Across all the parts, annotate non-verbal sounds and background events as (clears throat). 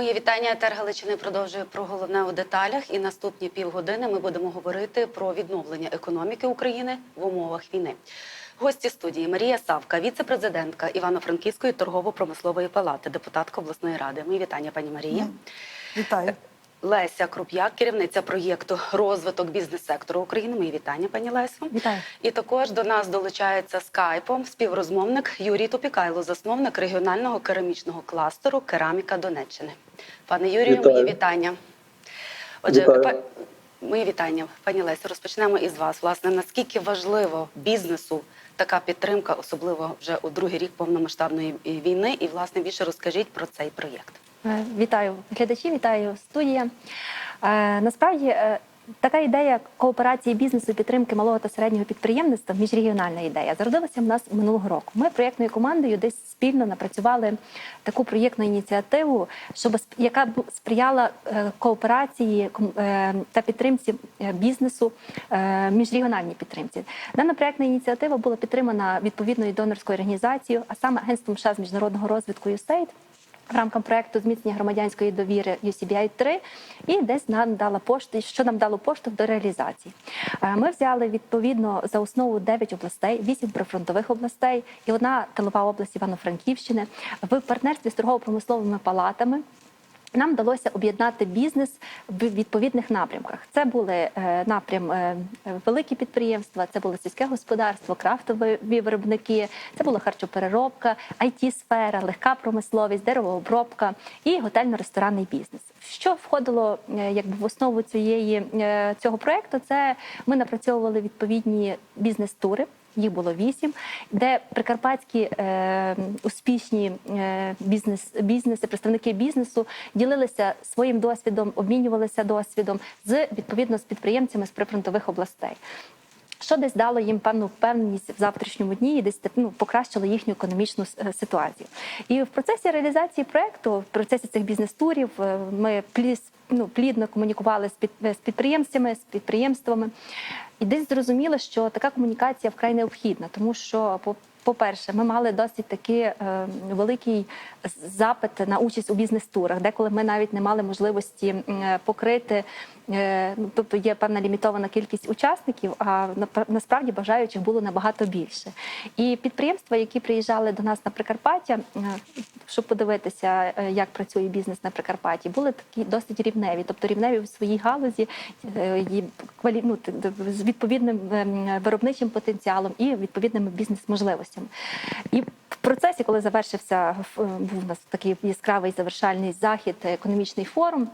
Моє вітання. Етер Галичини продовжує про головне у деталях. І наступні півгодини ми будемо говорити про відновлення економіки України в умовах війни. Гості студії Марія Савка, віце-президентка Івано-Франківської торгово-промислової палати, депутатка обласної ради. Мої вітання, пані Марії. Вітаю. Леся Круп'як, керівниця проєкту розвиток бізнес-сектору України. Мої вітання, пані Лесо. Вітаю. І також до нас долучається скайпом співрозмовник Юрій Топікайло, засновник регіонального керамічного кластеру Кераміка Донеччини. Пане Юрію, Вітаю. мої вітання. Отже, Вітаю. па- мої вітання, пані Лесі, розпочнемо із вас. Власне, наскільки важливо бізнесу така підтримка, особливо вже у другий рік повномасштабної війни, і власне більше розкажіть про цей проєкт. Е, Вітаю глядачі, вітаю студія. Е, Насправді е, така ідея кооперації бізнесу підтримки малого та середнього підприємництва міжрегіональна ідея зародилася в нас минулого року. Ми проєктною командою десь спільно напрацювали таку проєктну ініціативу, щоб яка б сприяла е, кооперації е, та підтримці е, бізнесу міжрегіональній підтримці. Дана проєктна ініціатива була підтримана відповідною донорською організацією, а саме агентством США з міжнародного розвитку USAID в рамках проекту зміцнення громадянської довіри UCBI 3 і десь нам дала пошту, що нам дало поштовх до реалізації. Е, Ми взяли відповідно за основу 9 областей, 8 прифронтових областей і одна тилова область Івано-Франківщини в партнерстві з торгово-промисловими палатами. Нам вдалося об'єднати бізнес в відповідних напрямках. Це були е, напрям е, великі підприємства, це було сільське господарство, крафтові виробники, це була харчопереробка, it сфера легка промисловість, деревообробка і готельно-ресторанний бізнес. Що входило е, якби в основу цієї цього проекту? Це ми напрацьовували відповідні бізнес-тури. Їх було вісім, де прикарпатські е, успішні е, бізнес, бізнеси, представники бізнесу ділилися своїм досвідом, обмінювалися досвідом з відповідно з підприємцями з прифронтових областей. Що десь дало їм певну впевненість в завтрашньому дні і десь ну, покращило їхню економічну е, ситуацію. І в процесі реалізації проекту, в процесі цих бізнес-турів, е, ми пліс, ну, плідно комунікували з, під, з підприємцями, з підприємствами. І десь зрозуміло, що така комунікація вкрай необхідна, тому що по. По-перше, ми мали досить такий е, великий запит на участь у бізнес-турах, деколи ми навіть не мали можливості е, покрити. Е, Ну, тобто є певна лімітована кількість учасників, а насправді бажаючих було набагато більше. І підприємства, які приїжджали до нас на Прикарпаття, е, щоб подивитися, е, як працює бізнес на Прикарпатті, були такі досить рівневі, тобто рівневі в своїй галузі і ну, з відповідним виробничим потенціалом і відповідними бізнес-можливостями. І в процесі, коли завершився був у нас такий яскравий завершальний захід, економічний форум.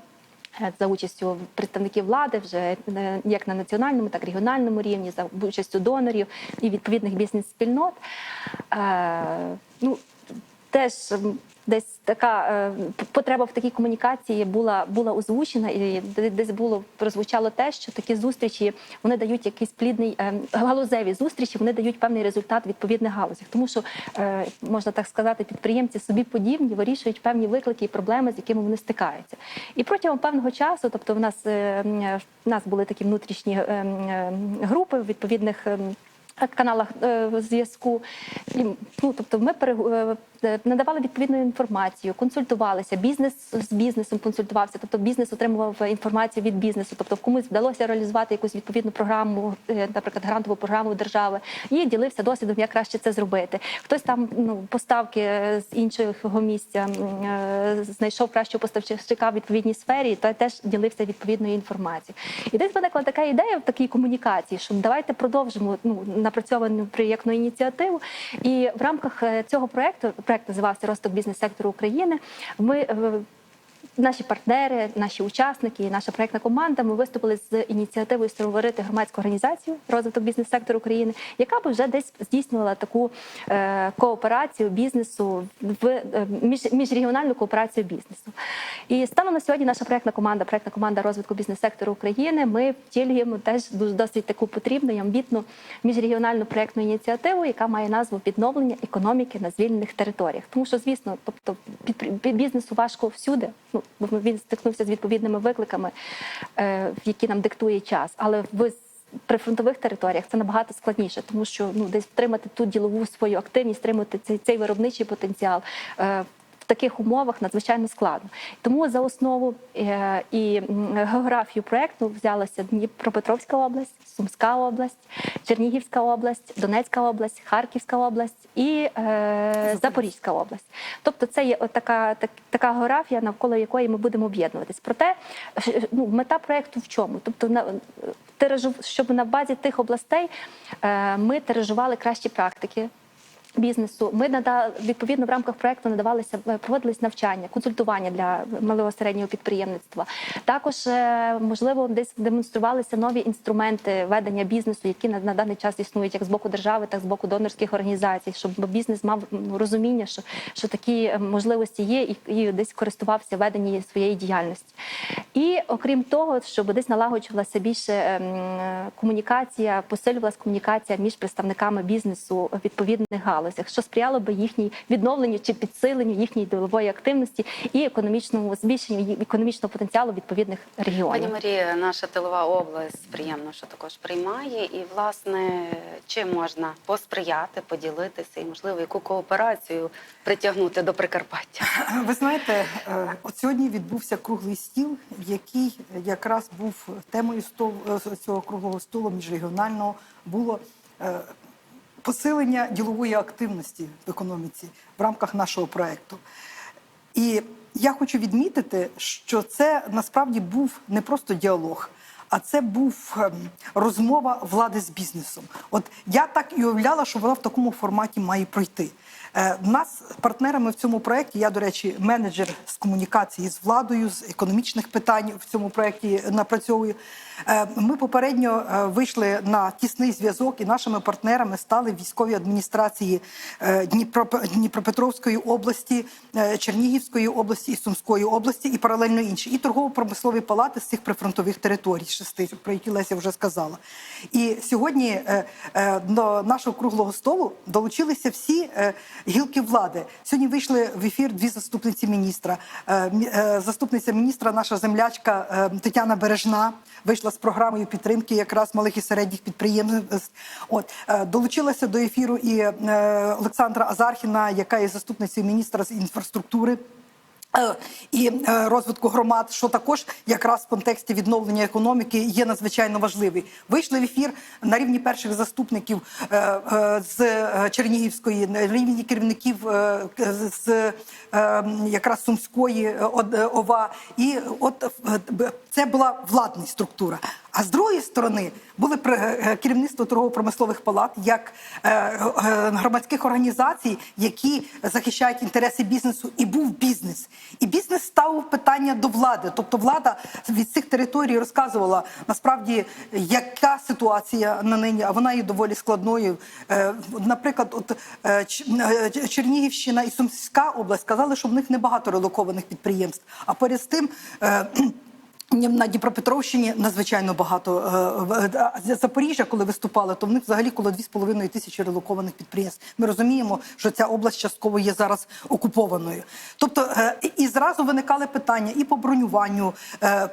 Е, За участю представників влади, вже е, як на національному, так і регіональному рівні, за участю донорів і відповідних бізнес-спільнот. Е, ну, теж десь така е, потреба в такій комунікації була була озвучена, і десь було прозвучало те, що такі зустрічі вони дають якийсь плідний е, галузеві зустрічі, вони дають певний результат в відповідних галузях, тому що е, можна так сказати, підприємці собі подібні вирішують певні виклики і проблеми, з якими вони стикаються. І протягом певного часу, тобто, в нас в нас були такі внутрішні групи відповідних. каналах зв'язку. І, Ну, тобто ми надавали відповідну інформацію, консультувалися, бізнес з бізнесом консультувався, тобто бізнес отримував інформацію від бізнесу, тобто комусь вдалося реалізувати якусь відповідну програму, е, наприклад, грантову програму держави, і ділився досвідом, як краще це зробити. Хтось там ну, поставки е, з іншого місця е, знайшов кращого поставщика в відповідній сфері, то теж ділився відповідною інформацією. І десь виникла така ідея в такій комунікації, що давайте продовжимо ну, напрацьовану проєктну ініціативу. І в рамках е, цього проєкту, проєкт називався Росток бізнес-сектору України. Ми е, Наші партнери, наші учасники, наша проєктна команда. Ми виступили з ініціативою створити громадську організацію розвиток бізнес-сектору України, яка б вже десь здійснювала таку е, кооперацію бізнесу в е, між, міжрегіональну кооперацію бізнесу. І станом на сьогодні наша проєктна команда, проєктна команда розвитку бізнес-сектору України. Ми втілюємо теж дуже досить таку потрібну і амбітну міжрегіональну проєктну ініціативу, яка має назву відновлення економіки на звільнених територіях. Тому що, звісно, тобто бізнесу важко всюди. Ну бо він стикнувся з відповідними викликами, е, які нам диктує час, але в прифронтових територіях це набагато складніше, тому що ну десь втримати ту ділову свою активність, втримати цей, цей виробничий потенціал. Таких умовах надзвичайно складно. Тому за основу е, і географію проекту взялася Дніпропетровська область, Сумська область, Чернігівська область, Донецька область, Харківська область і е, Запорізька область. Тобто, це є така, так, така географія, навколо якої ми будемо об'єднуватись. Проте ну, мета проекту в чому? Тобто, на щоб на базі тих областей е, ми тиражували кращі практики бізнесу. Ми нада відповідно в рамках проекту надавалися е, проводились навчання, консультування для малого середнього підприємництва. Також е, можливо десь демонструвалися нові інструменти ведення бізнесу, які на, на даний час існують як з боку держави, так і з боку донорських організацій, щоб бізнес мав розуміння, що, що такі е, можливості є, і, і десь користувався веденні своєї діяльності. І окрім того, щоб десь налагоджувалася більше ем, комунікація, посилювалася комунікація між представниками бізнесу відповідних галузях, що сприяло би їхній відновленню чи підсиленню їхньої ділової активності і економічному збільшенню економічного потенціалу відповідних регіонів. Пані. Марія, наша тилова область приємно, що також приймає. І власне чим можна посприяти, поділитися і можливо яку кооперацію притягнути до Прикарпаття? Ви знаєте, е, от сьогодні відбувся круглий стіл, який якраз був темою стол, е, цього круглого столу міжрегіонального було е, посилення ділової активності в економіці в рамках нашого проекту. І я хочу відмітити, що це насправді був не просто діалог. А це був ем, розмова влади з бізнесом. От я так і уявляла, що вона в такому форматі має пройти. Е, нас партнерами в цьому проєкті, я, до речі, менеджер з комунікації з владою, з економічних питань в цьому проєкті напрацьовую. Е, Ми попередньо е, вийшли на тісний зв'язок і нашими партнерами стали військові адміністрації е, Дніпропетровської області, Чернігівської області і Сумської області, і паралельно інші, і торгово-промислові палати з цих прифронтових територій, шести, про які Леся вже сказала. І сьогодні до нашого круглого столу долучилися всі гілки влади. Сьогодні вийшли в ефір дві заступниці міністра. Мі- Заступниця міністра, наша землячка Тетяна Бережна, вийшла з програмою підтримки якраз малих і середніх підприємств. От е, долучилася до ефіру і е, Олександра Азархіна, яка є заступницею міністра з інфраструктури. Е, І е, розвитку громад, що також якраз в контексті відновлення економіки є надзвичайно важливий. Вийшли в ефір на рівні перших заступників е, з Чернігівської, на рівні керівників з якраз Сумської ОВА. І от це була владна структура. А з другої сторони були при- е, керівництво торгово-промислових палат як е, е, громадських організацій, які захищають інтереси бізнесу, і був бізнес. І бізнес ставив питання до влади. Тобто влада від цих територій розказувала насправді, яка ситуація на нині, а вона є доволі складною. Е, Наприклад, от е, е, Чернігівщина і Сумська область сказали, що в них небагато релокованих підприємств. А поряд з тим. На Дніпропетровщині надзвичайно багато Е, е, Запоріжжя, коли виступали, то в них взагалі коло 2,5 тисячі релокованих підприємств. Ми розуміємо, що ця область частково є зараз окупованою. Тобто е, і- зразу виникали питання і по бронюванню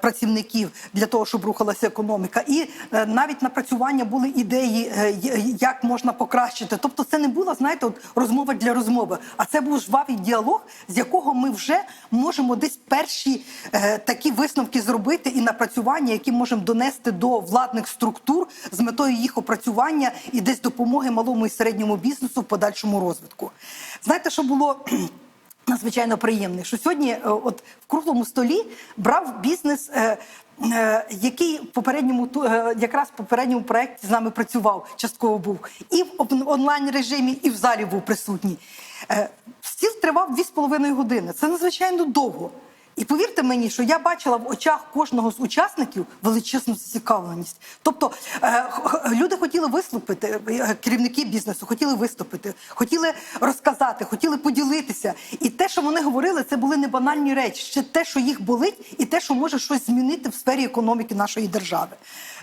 працівників для того, щоб рухалася економіка, і навіть напрацювання були ідеї, як можна покращити. Тобто, це не була, знаєте, от розмова для розмови, а це був жвавий діалог, з якого ми вже можемо десь перші такі висновки зробити і напрацювання, які можемо донести до владних структур з метою їх опрацювання і десь допомоги малому і середньому бізнесу в подальшому розвитку. Знаєте, що було? (clears throat) Надзвичайно приємне, що сьогодні, е, от в круглому столі, брав бізнес, е, е, який в попередньому якраз в попередньому проєкті з нами працював, частково був і в онлайн режимі, і в залі був присутній. Стіл тривав 2,5 години. Це надзвичайно довго. І повірте мені, що я бачила в очах кожного з учасників величезну зацікавленість. Тобто е, люди хотіли виступити, е, керівники бізнесу хотіли виступити, хотіли розказати, хотіли поділитися. І те, що вони говорили, це були не банальні речі, ще те, що їх болить, і те, що може щось змінити в сфері економіки нашої держави.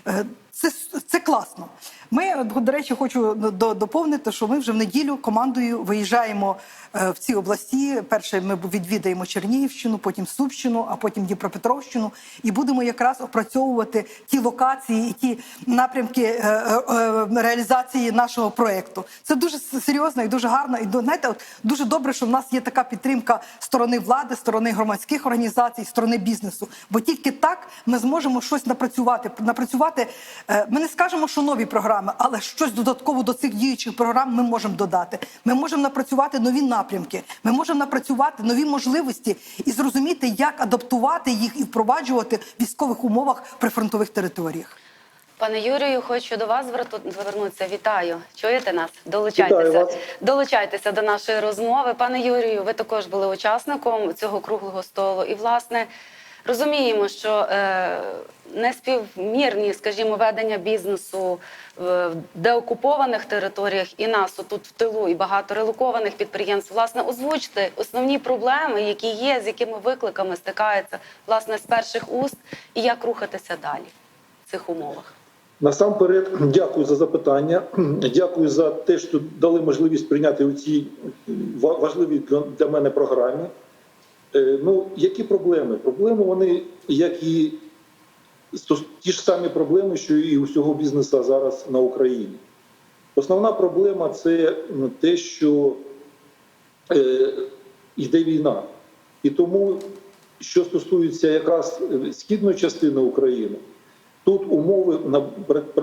Е, Це, це класно. Ми, е, до речі, хочу до- доповнити, що ми вже в неділю командою виїжджаємо е, в ці області. Перше ми відвідаємо Чернігівщину, потім Сумщину, а потім Дніпропетровщину, і будемо якраз опрацьовувати ті локації і ті напрямки е, е, е, реалізації нашого проекту. Це дуже серйозно і дуже гарно. І до- знаєте, от дуже добре, що в нас є така підтримка сторони влади, сторони громадських організацій, сторони бізнесу. Бо тільки так ми зможемо щось напрацювати. Напрацювати. е, Ми не скажемо, що нові програми, але щось додатково до цих діючих програм ми можемо додати. Ми можемо напрацювати нові напрямки. Ми можемо напрацювати нові можливості і зрозуміти, як адаптувати їх і впроваджувати в військових умовах при фронтових територіях. Пане Юрію, хочу до вас звернутися. Вітаю. Чуєте нас? Долучайтеся. Вітаю вас. Долучайтеся до нашої розмови. Пане Юрію, ви також були учасником цього круглого столу. І, власне, розуміємо, що е, неспівмірні, скажімо, ведення бізнесу в деокупованих територіях і нас отут в тилу, і багато релокованих підприємств. Власне, озвучте основні проблеми, які є, з якими викликами стикаються власне з перших уст, і як рухатися далі в цих умовах. Насамперед, дякую за запитання. Дякую за те, що дали можливість прийняти у цій ва- важливій для мене програмі. Е, Ну, які проблеми? Проблеми вони, як і ті ж самі проблеми, що і у всього бізнесу зараз на Україні. Основна проблема це те, що е, йде війна. І тому, що стосується якраз е, східної частини України, тут умови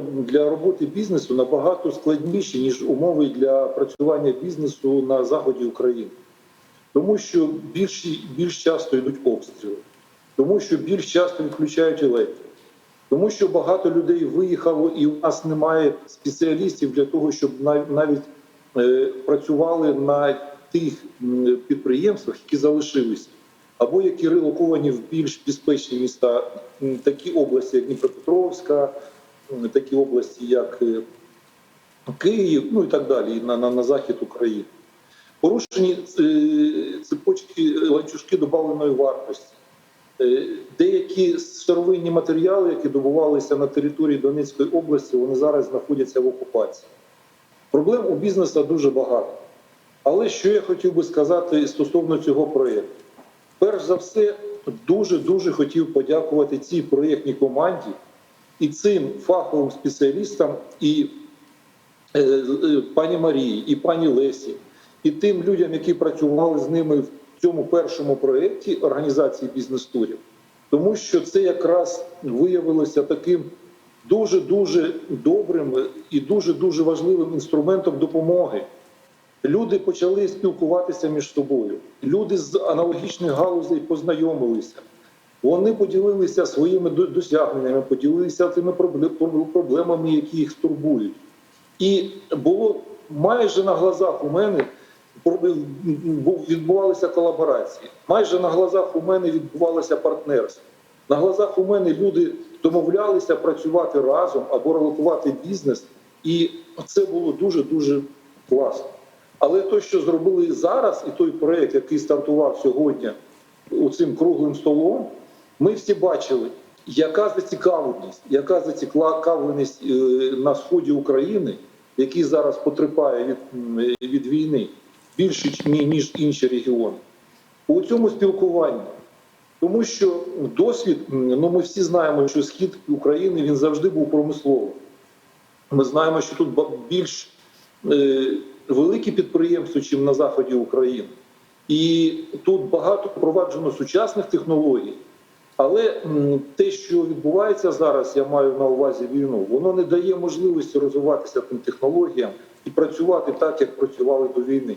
для роботи бізнесу набагато складніші, ніж умови для працювання бізнесу на заході України. Тому що більш, більш часто йдуть обстріли, тому що більш часто відключають електрику, тому що багато людей виїхало, і у нас немає спеціалістів для того, щоб нав- навіть е, працювали на тих підприємствах, які залишилися, або які релоковані в більш безпечні міста, такі області, як Дніпропетровська, такі області, як е, Київ, ну і так далі, на, на, на захід України. Порушені е, цепочки е, ланцюжки добавленої вартості. Е, Деякі сировинні матеріали, які добувалися на території Донецької області, вони зараз знаходяться в окупації. Проблем у бізнесу дуже багато. Але що я хотів би сказати стосовно цього проєкту? Перш за все, дуже дуже хотів подякувати цій проєктній команді і цим фаховим спеціалістам, і пані Марії, і пані Лесі, і тим людям, які працювали з ними в цьому першому проєкті організації бізнес-турів, тому що це якраз виявилося таким дуже дуже добрим і дуже дуже важливим інструментом допомоги. Люди почали спілкуватися між собою. Люди з аналогічних галузей познайомилися. Вони поділилися своїми досягненнями, поділилися тими проблемами, які їх турбують. І було майже на глазах у мене відбувалися колаборації. Майже на глазах у мене відбувалося партнерство. На глазах у мене люди домовлялися працювати разом або релокувати бізнес, і це було дуже дуже класно. Але те, що зробили зараз, і той проект, який стартував сьогодні у цим круглим столом, ми всі бачили, яка зацікавленість, яка зацікавленість е, на сході України, який зараз потерпає від, від війни більше ніж інші регіони. У цьому спілкуванні. Тому що досвід, ну ми всі знаємо, що схід України він завжди був промисловим. Ми знаємо, що тут більш е, великі підприємства, ніж на заході України. І тут багато впроваджено сучасних технологій. Але те, що відбувається зараз, я маю на увазі війну, воно не дає можливості розвиватися тим технологіям і працювати так, як працювали до війни.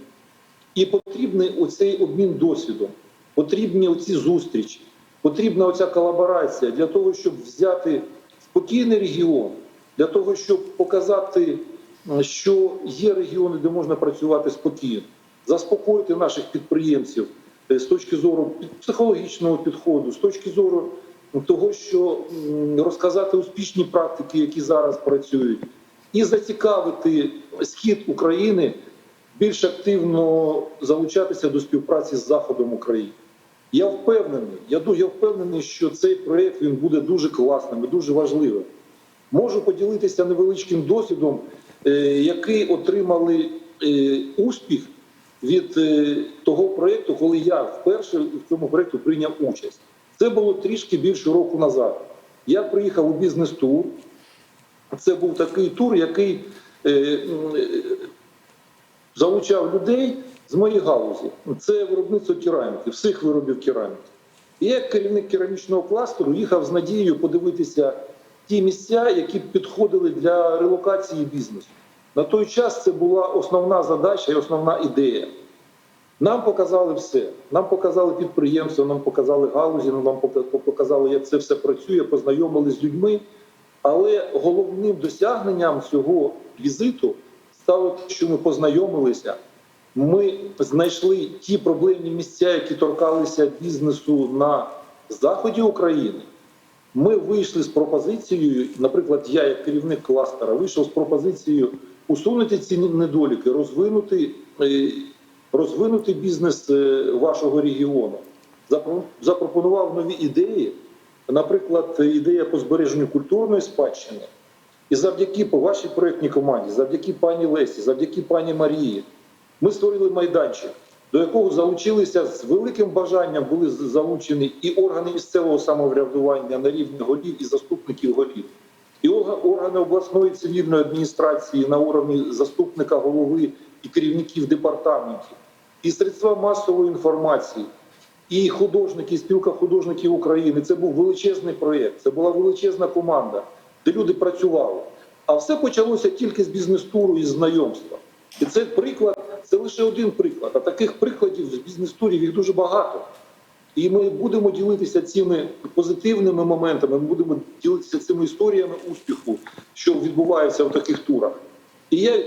І потрібний оцей обмін досвідом, потрібні оці зустрічі, потрібна оця колаборація для того, щоб взяти спокійний регіон, для того, щоб показати, е, що є регіони, де можна працювати спокійно, заспокоїти наших підприємців е, з точки зору психологічного підходу, з точки зору того, що розказати успішні практики, які зараз працюють, і зацікавити схід України більш активно залучатися до співпраці з Заходом України. Я впевнений, я, я впевнений, що цей проєкт він буде дуже класним і дуже важливим. Можу поділитися невеличким досвідом, е, який отримали е, успіх від е, того проєкту, коли я вперше в цьому проєкті прийняв участь. Це було трішки більше року назад. Я приїхав у бізнес-тур. Це був такий тур, який залучав людей з моєї галузі. Це виробництво кераміки, всіх виробів кераміки. І як керівник керамічного кластеру, їхав з надією подивитися ті місця, які підходили для релокації бізнесу. На той час це була основна задача і основна ідея. Нам показали все. Нам показали підприємства, нам показали галузі, нам показали, як це все працює, познайомили з людьми. Але головним досягненням цього візиту стало що ми познайомилися. Ми знайшли ті проблемні місця, які торкалися бізнесу на заході України. Ми вийшли з пропозицією, наприклад, я, як керівник кластера, вийшов з пропозицією усунути ці недоліки, розвинути, е, розвинути бізнес е, вашого регіону. Запропонував нові ідеї, наприклад, ідея по збереженню культурної спадщини. І завдяки по вашій проєктній команді, завдяки пані Лесі, завдяки пані Марії, ми створили майданчик, до якого залучилися з великим бажанням були залучені і органи місцевого самоврядування на рівні голів і заступників голів, і органи обласної цивільної адміністрації на уровні заступника голови і керівників департаментів, і средства масової інформації, і художники, і спілка художників України. Це був величезний проєкт, це була величезна команда, де люди працювали. А все почалося тільки з бізнес-туру і знайомства. І це приклад, це лише один приклад. А таких прикладів з бізнес-турів їх дуже багато. І ми будемо ділитися цими позитивними моментами. Ми будемо ділитися цими історіями успіху, що відбувається в таких турах. І я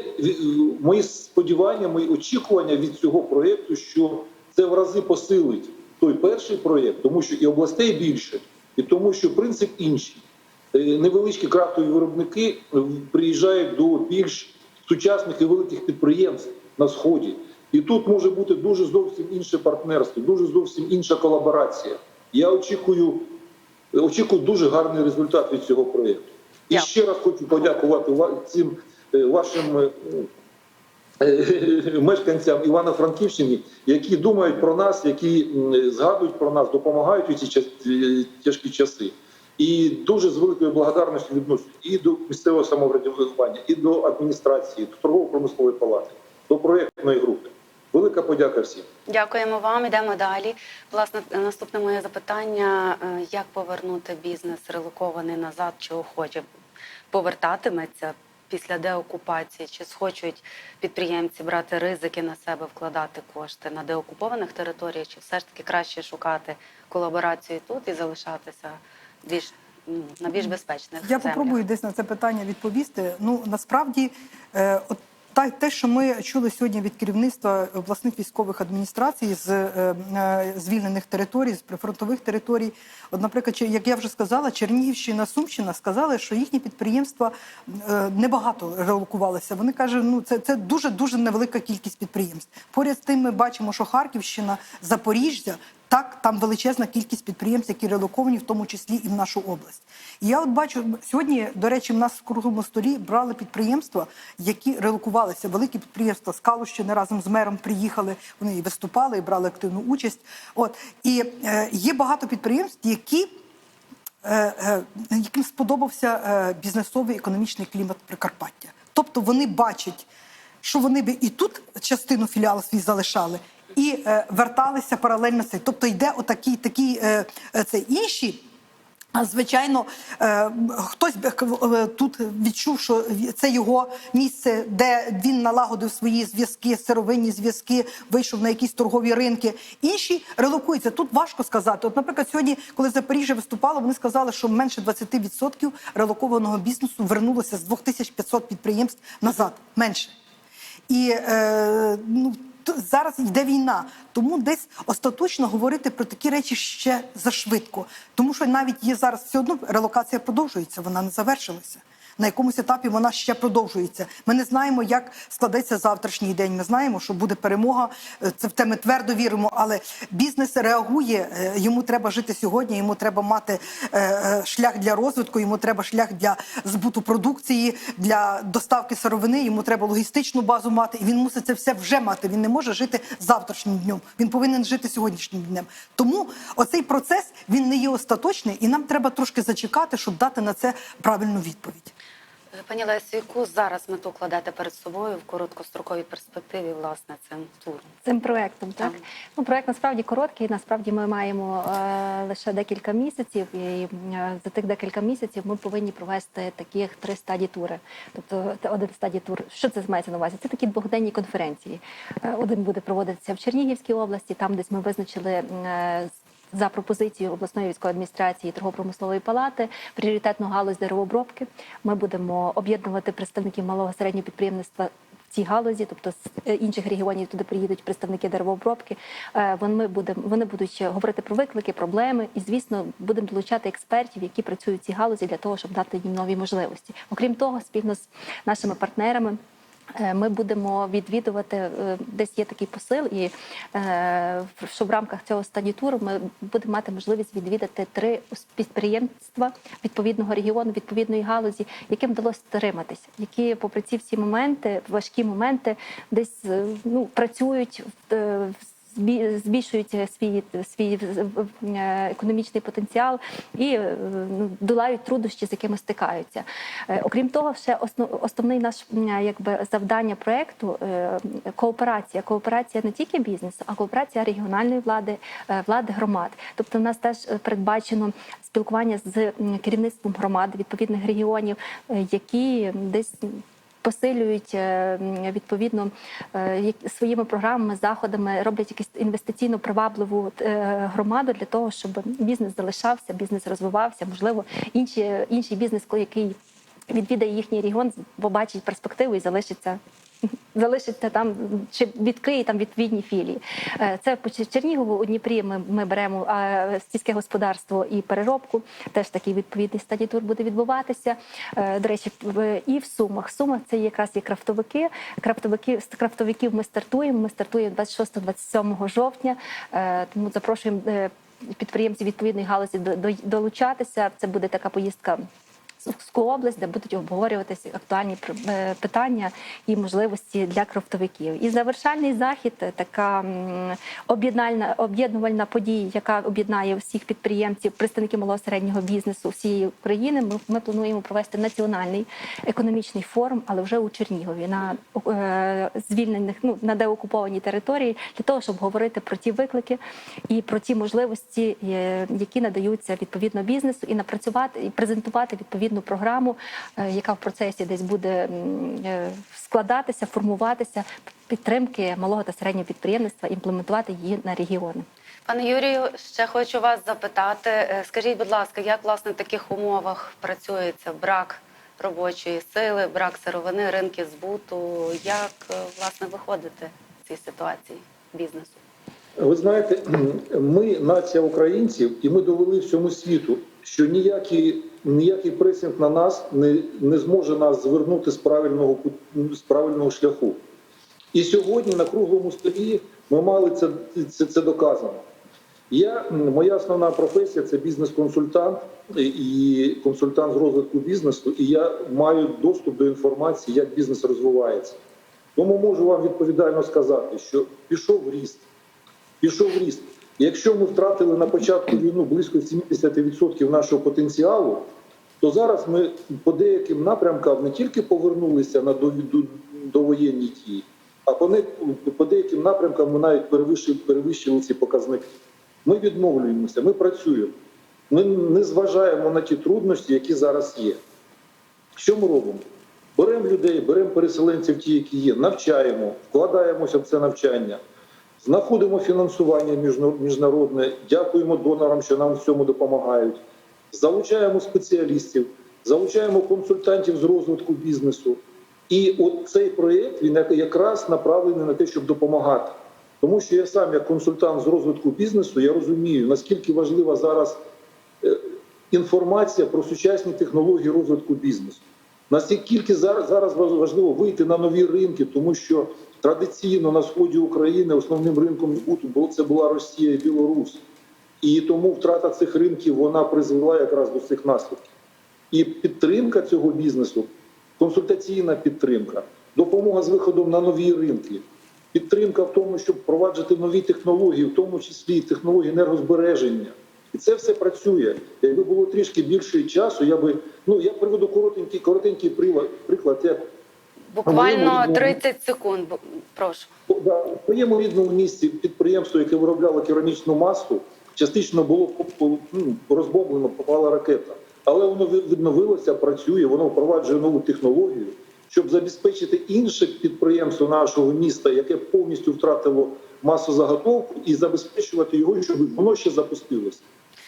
мої сподівання, мої очікування від цього проєкту, що це в рази посилить той перший проєкт, тому що і областей більше, і тому, що принцип інший. Е, Невеличкі крафтові виробники е, приїжджають до більш сучасних і великих підприємств на сході. І тут може бути дуже зовсім інше партнерство, дуже зовсім інша колаборація. Я очікую, очікую дуже гарний результат від цього проєкту. І ще раз хочу подякувати цим е, вашим (laughs) мешканцям Івано-Франківщини, які думають про нас, які згадують про нас, допомагають у ці тяжкі часи. І дуже з великою благодарністю відношусь і до місцевого самоврядування, і до адміністрації, до торгово-промислової палати, до проєктної групи. Велика подяка всім. Дякуємо вам. Йдемо далі. Власне, наступне моє запитання: е, як повернути бізнес релокований назад, чи охоче повертатиметься після деокупації? Чи схочуть підприємці брати ризики на себе, вкладати кошти на деокупованих територіях, чи все ж таки краще шукати колаборацію тут і залишатися більш на більш безпечних Я землях? попробую десь на це питання відповісти. Ну насправді, е, от та те, що ми чули сьогодні від керівництва обласних військових адміністрацій з е, е, звільнених територій, з прифронтових територій. От, наприклад, як я вже сказала, Чернігівщина, Сумщина сказали, що їхні підприємства е, небагато релокувалися. Вони кажуть, ну це, це дуже дуже невелика кількість підприємств. Поряд з тим, ми бачимо, що Харківщина, Запоріжжя. Так, там величезна кількість підприємств, які релоковані, в тому числі і в нашу область. І я от бачу сьогодні, до речі, в нас в круглому столі брали підприємства, які релокувалися. Великі підприємства з Калущини разом з мером приїхали. Вони і виступали, і брали активну участь. От і е, є багато підприємств, які е, е, яким сподобався е, бізнесовий економічний клімат Прикарпаття. Тобто вони бачать, що вони би і тут частину філіалу свій залишали, і е, верталися паралельно це. Тобто йде отакий такий е, е, це інші. А, Звичайно, е, хтось би е, тут відчув, що це його місце, де він налагодив свої зв'язки, сировинні зв'язки, вийшов на якісь торгові ринки. Інші релокуються. Тут важко сказати. От, наприклад, сьогодні, коли Запоріжжя виступало, вони сказали, що менше 20% релокованого бізнесу вернулося з 2500 підприємств назад. Менше. І е, ну, зараз йде війна, тому десь остаточно говорити про такі речі ще зашвидко. Тому що навіть є зараз все одно релокація продовжується, вона не завершилася. На якомусь етапі вона ще продовжується. Ми не знаємо, як складеться завтрашній день. Ми знаємо, що буде перемога. Е, Це в те ми твердо віримо. Але бізнес реагує. е, Йому треба жити сьогодні. Йому треба мати е, шлях для розвитку. Йому треба шлях для збуту продукції, для доставки сировини. Йому треба логістичну базу мати. І він мусить це все вже мати. Він не може жити завтрашнім днем. Він повинен жити сьогоднішнім днем. Тому оцей процес він не є остаточний, і нам треба трошки зачекати, щоб дати на це правильну відповідь. Е, Пані Лесю, яку зараз мету кладете перед собою в короткостроковій перспективі, власне, цим туром? Цим проектом, так Так. ну проект насправді короткий. Насправді ми маємо е, лише декілька місяців, і е, за тих декілька місяців ми повинні провести таких три стадії тури. Тобто один стадій тур. Що це мається на увазі? Це такі двогоденні конференції. Е, один буде проводитися в Чернігівській області, там десь ми визначили. За пропозицією обласної військової адміністрації торгово-промислової палати пріоритетну галузь деревообробки. Ми будемо об'єднувати представників малого середнього підприємництва цій галузі, тобто з е, інших регіонів туди приїдуть представники деревообробки. Е, Вони будемо вони будуть говорити про виклики, проблеми, і звісно, будемо долучати експертів, які працюють в цій галузі для того, щоб дати їм нові можливості. Окрім того, спільно з нашими партнерами. Е, Ми будемо відвідувати е, десь є такий посил, і е, що в рамках цього стадітуру ми будемо мати можливість відвідати три підприємства відповідного регіону, відповідної галузі, яким вдалося стриматися, які, попри ці всі моменти, важкі моменти, десь ну працюють в- збільшують свій свій е, економічний потенціал і е, ну, долають труднощі, з якими стикаються. Е, Окрім того, ще основ, основний наш якби завдання проекту е, кооперація. Кооперація не тільки бізнесу, а кооперація регіональної влади, е, влади громад. Тобто, в нас теж е, передбачено спілкування з керівництвом громад відповідних регіонів, е, які десь посилюють е, відповідно е, своїми програмами, заходами, роблять якусь інвестиційно привабливу е, громаду для того, щоб бізнес залишався, бізнес розвивався. Можливо, інші, інший бізнес, який відвідає їхній регіон, побачить перспективу і залишиться. Залишиться там чи відкриє там відповідні філії. Е, Це по Чернігову у Дніпрі. Ми, ми беремо сільське господарство і переробку. Теж такий відповідний стадій тур буде відбуватися. Е, До речі, і в Сумах. Сума це якраз є крафтовики. Крафтовики з крафтовиків ми стартуємо. Ми стартуємо 26-27 жовтня. Е, Тому запрошуємо підприємців відповідної галузі до- до- долучатися. Це буде така поїздка. Сумську область, де будуть обговорюватися актуальні е, питання і можливості для крафтовиків. І завершальний захід е, така об'єднальна об'єднувальна подія, яка об'єднає всіх підприємців, представників малого середнього бізнесу всієї України. Ми, ми плануємо провести національний економічний форум, але вже у Чернігові на е, звільнених ну на деокупованій території, для того, щоб говорити про ті виклики і про ті можливості, е, які надаються відповідно бізнесу, і напрацювати і презентувати відповідну програму, е, яка в процесі десь буде е, складатися, формуватися підтримки малого та середнього підприємництва, імплементувати її на регіони. Пане Юрію, ще хочу вас запитати. е, Скажіть, будь ласка, як власне в таких умовах працюється брак робочої сили, брак сировини, ринки збуту? Як власне виходити з цієї ситуації бізнесу? Ви знаєте, (clears throat) ми нація українців, і ми довели всьому світу, що ніякий, ніякий пресинг на нас не, не зможе нас звернути з правильного з правильного шляху. І сьогодні на круглому столі ми мали це, це, це доказано. Я, моя основна професія це бізнес-консультант і консультант з розвитку бізнесу, і я маю доступ до інформації, як бізнес розвивається. Тому можу вам відповідально сказати, що пішов ріст пішов ріст. Якщо ми втратили на початку війну близько 70% нашого потенціалу, то зараз ми по деяким напрямкам не тільки повернулися на довоєнні дії, а по, деяким напрямкам ми навіть перевищили, перевищили ці показники. Ми відновлюємося, ми працюємо. Ми не зважаємо на ті труднощі, які зараз є. Що ми робимо? Беремо людей, беремо переселенців, ті, які є, навчаємо, вкладаємося в це навчання, знаходимо фінансування міжнародне, дякуємо донорам, що нам в цьому допомагають, залучаємо спеціалістів, залучаємо консультантів з розвитку бізнесу. І от цей проєкт він якраз направлений на те, щоб допомагати. Тому що я сам, як консультант з розвитку бізнесу, я розумію, наскільки важлива зараз е, інформація про сучасні технології розвитку бізнесу. Наскільки зараз, зараз важливо вийти на нові ринки, тому що традиційно на сході України основним ринком було це була Росія і Білорусь. І тому втрата цих ринків вона призвела якраз до цих наслідків. І підтримка цього бізнесу, консультаційна підтримка, допомога з виходом на нові ринки, підтримка в тому, щоб впроваджувати нові технології, в тому числі технології енергозбереження. І це все працює. Якби було трішки більше часу, я би ну я приведу коротенький, коротенький приклад. Як Буквально Говоримо, 30 секунд. Прошу. В моєму рідному місті підприємство, яке виробляло керамічну масу, частично було ну, розбомблено, попала ракета. Але воно ви- відновилося, працює, воно впроваджує нову технологію, щоб забезпечити інше підприємство нашого міста, яке повністю втратило масозаготовку, і забезпечувати його, щоб воно ще запустилося.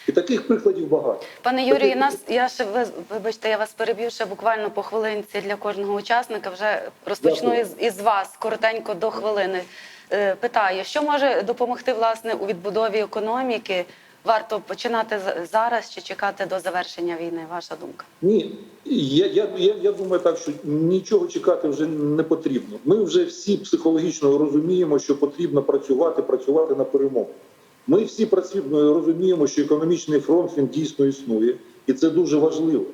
І таких прикладів багато. Пане Юрію, Таких- нас я ще ви- вибачте, я вас переб'ю ще буквально по хвилинці для кожного учасника. Вже розпочну із, із вас коротенько до хвилини. Е, Питаю, що може допомогти власне у відбудові економіки? Варто починати зараз чи чекати до завершення війни? Ваша думка? Ні, я, я, я, я думаю так, що нічого чекати вже не потрібно. Ми вже всі психологічно розуміємо, що потрібно працювати, працювати на перемогу. Ми всі працюємо, розуміємо, що економічний фронт він дійсно існує, і це дуже важливо.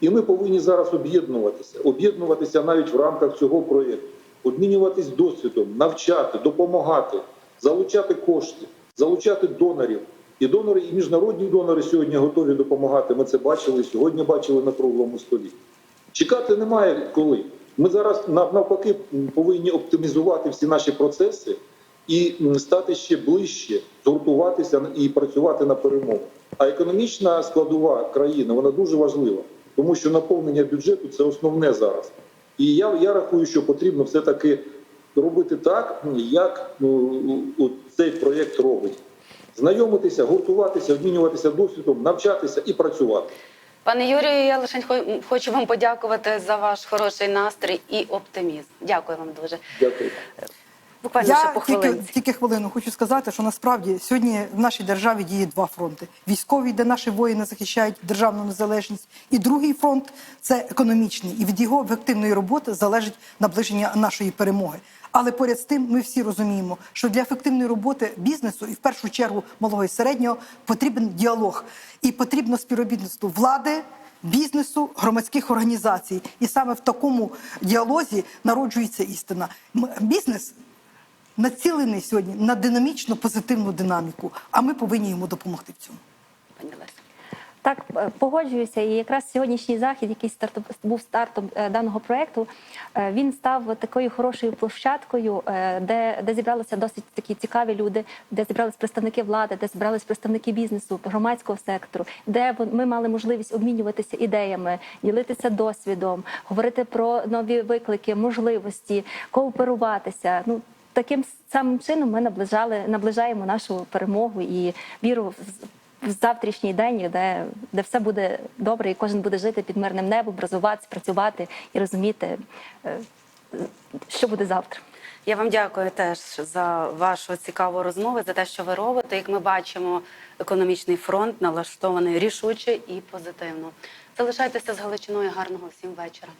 І ми повинні зараз об'єднуватися, об'єднуватися навіть в рамках цього проєкту, обмінюватись досвідом, навчати, допомагати, залучати кошти, залучати донорів. І донори, і міжнародні донори сьогодні готові допомагати. Ми це бачили сьогодні. Бачили на круглому столі. Чекати немає коли. Ми зараз навпаки повинні оптимізувати всі наші процеси і стати ще ближче, згуртуватися і працювати на перемогу. А економічна складова країни вона дуже важлива, тому що наповнення бюджету це основне зараз. І я, я рахую, що потрібно все таки робити так, як ну, цей проєкт робить. Знайомитися, гуртуватися, обмінюватися досвідом, навчатися і працювати. Пане Юрію, я лише хо- хочу вам подякувати за ваш хороший настрій і оптимізм. Дякую вам дуже. Дякую. Буквально ще по тільки, хвилинці. тільки хвилину хочу сказати, що насправді сьогодні в нашій державі діє два фронти: військовий, де наші воїни захищають державну незалежність, і другий фронт це економічний. І від його ефективної роботи залежить наближення нашої перемоги. Але поряд з тим, ми всі розуміємо, що для ефективної роботи бізнесу і в першу чергу малого і середнього потрібен діалог і потрібно співробітництво влади. Бізнесу, громадських організацій, і саме в такому діалозі народжується істина. Бізнес націлений сьогодні на динамічну позитивну динаміку, а ми повинні йому допомогти в цьому. Пані Лесю. Так, е, погоджуюся. І якраз сьогоднішній захід, який стартом був стартом е, даного проекту, е, він став такою хорошою площадкою, де, де зібралися досить такі цікаві люди, де зібрались представники влади, де зібрались представники бізнесу, громадського сектору, де ми мали можливість обмінюватися ідеями, ділитися досвідом, говорити про нові виклики, можливості, кооперуватися. Ну таким самим чином ми наближали наближаємо нашу перемогу і віру в завтрашній день, де, де все буде добре, і кожен буде жити під мирним небом, розвиватися, працювати і розуміти, е, що буде завтра. Я вам дякую теж за вашу цікаву розмову, за те, що ви робите. Як ми бачимо, економічний фронт налаштований рішуче і позитивно. Залишайтеся з Галичиною. Гарного всім вечора.